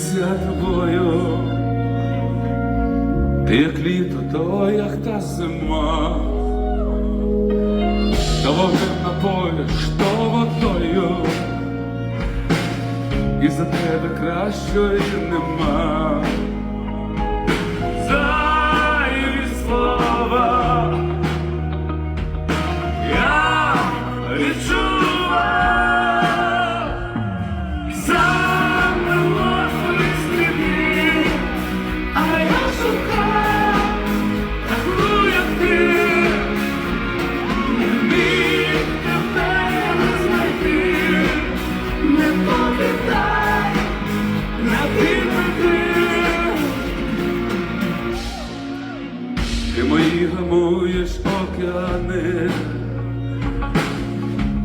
за тобою, ти як літо, то як та зима, то вогнем на полі, що водою, і за тебе кращої нема. Мої океани,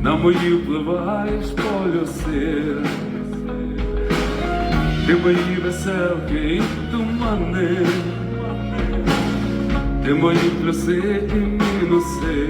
на мої впливаєш полюси, ти мої веселки і тумани, ти мої плюси і мінуси,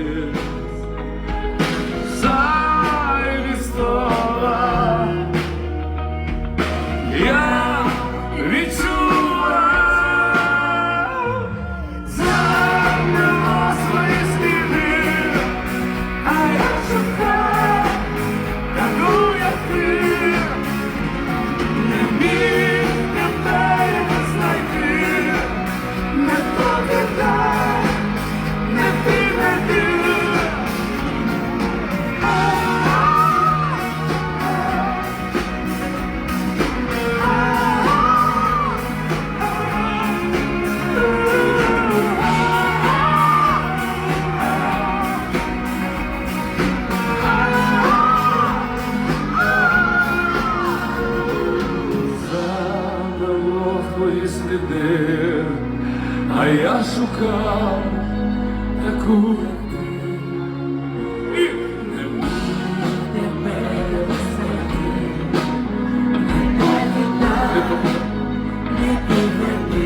твої сліди, а я шукав таку. Не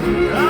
Yeah.